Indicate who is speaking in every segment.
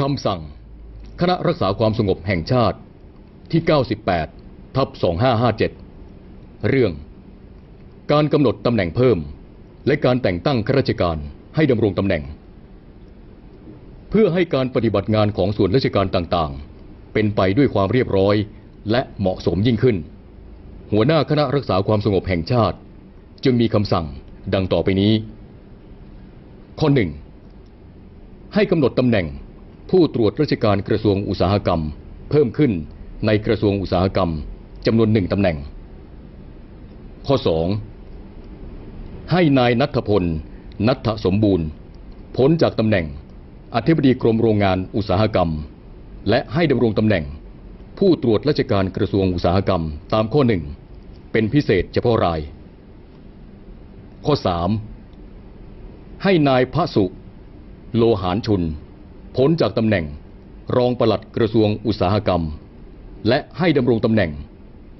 Speaker 1: คำสั่ง คณะรักษาความสงบแห่งชาติที่ 98 ทับ 2557 เรื่อง การกำหนดตำแหน่งเพิ่ม และการแต่งตั้งข้าราชการให้ดำรงตำแหน่ง เพื่อให้การปฏิบัติงานของส่วนราชการต่างๆ เป็นไปด้วยความเรียบร้อยและเหมาะสมยิ่งขึ้น หัวหน้าคณะรักษาความสงบแห่งชาติ จึงมีคำสั่งดังต่อไปนี้ ข้อหนึ่งให้กำหนดตำแหน่ง ผู้ตรวจราชการกระทรวงอุตสาหกรรม เพิ่มขึ้นในกระทรวงอุตสาหกรรมจำนวนหนึ่งตำแหน่ง ข้อ 2. ให้นายนัทพล นัทสมบูรณ์ พ้นจากตำแหน่ง อธิบดีกรมโรงงานอุตสาหกรรม และให้ดำรงตำแหน่ง ผู้ตรวจราชการกระทรวงอุตสาหกรรมตามข้อหนึ่งเป็นพิเศษเฉพาะราย ข้อ 3. ให้นายพระสุ โลหารชุน พ้นจากตำแหน่งรองปลัดกระทรวงอุตสาหกรรม และให้ดำรงตำแหน่ง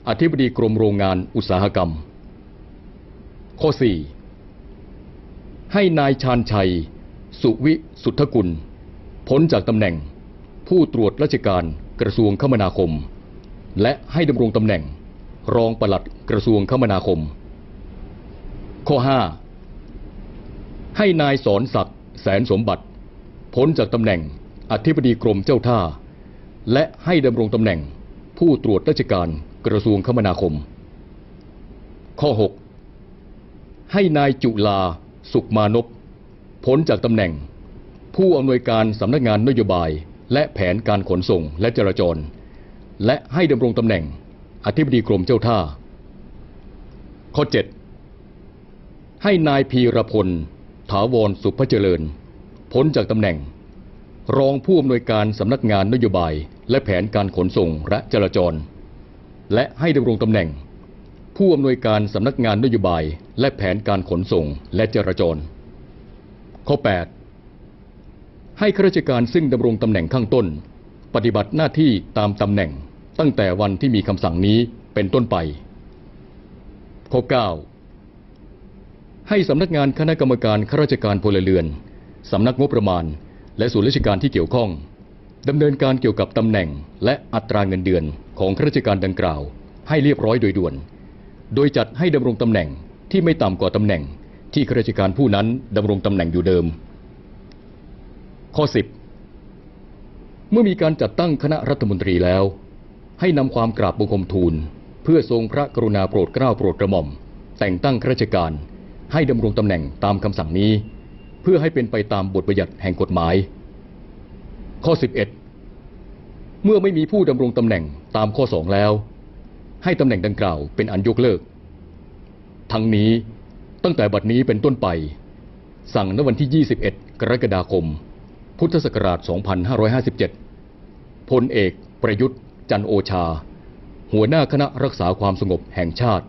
Speaker 1: อธิบดีกรมโรงงานอุตสาหกรรม ข้อ 4. ให้นายชาญชัย สุวิสุทธกุล พ้นจากตำแหน่ง ผู้ตรวจราชการกระทรวงคมนาคม และให้ดำรงตำแหน่ง รองปลัดกระทรวงคมนาคม ข้อ 5 ให้นายสอนศักดิ์แสนสมบัติ พ้นจากตำแหน่งอธิบดีกรมเจ้าท่า และให้ดำรงตำแหน่งผู้ตรวจราชการกระทรวงคมนาคม ข้อ 6 ให้นายจุลาสุขมานพพ้นจากตำแหน่ง ผู้อำนวยการสำนักงานนโยบายและแผนการขนส่งและจราจร และให้ดำรงตำแหน่งอธิบดีกรมเจ้าท่า ข้อ 7 ให้นายพีรพล ถาวรสุภเจริญ พ้นจากตำแหน่ง รองผู้อำนวยการสำนักงานนโยบายและแผนการขนส่งและจราจร และให้ดำรงตำแหน่ง ผู้อำนวยการสำนักงานนโยบายและแผนการขนส่งและจราจร ข้อ 8 ให้ข้าราชการซึ่งดำรงตำแหน่งข้างต้น ปฏิบัติหน้าที่ตามตำแหน่งตั้งแต่วันที่มีคำสั่งนี้เป็นต้นไป ข้อ 9 ให้สำนักงานคณะกรรมการข้าราชการพลเรือน สำนักงบประมาณ และส่วนราชการที่เกี่ยวข้องดำเนินการเกี่ยวกับตำแหน่งและอัตราเงินเดือนของข้าราชการดังกล่าว ให้เรียบร้อยโดยด่วน โดยจัดให้ดำรงตำแหน่งที่ไม่ต่ำกว่าตำแหน่งที่ข้าราชการผู้นั้นดำรงตำแหน่งอยู่เดิม ข้อ 10 เมื่อมีการจัดตั้งคณะรัฐมนตรีแล้ว ให้นำความกราบบังคมทูล เพื่อทรงพระกรุณาโปรดเกล้าโปรดกระหม่อม แต่งตั้งข้าราชการให้ดำรงตำแหน่งตามคำสั่งนี้ เพื่อให้เป็นไปตามบทบัญญัติแห่งกฎหมาย ข้อ 11 เมื่อไม่มีผู้ดำรงตำแหน่งตามข้อ 2 แล้ว ให้ตำแหน่งดังกล่าวเป็นอันยกเลิก ทั้งนี้ตั้งแต่บัดนี้เป็นต้นไป สั่งณวันที่ 21 กรกฎาคม พุทธศักราช 2557 พลเอกประยุทธ์จันโอชา หัวหน้าคณะรักษาความสงบแห่งชาติ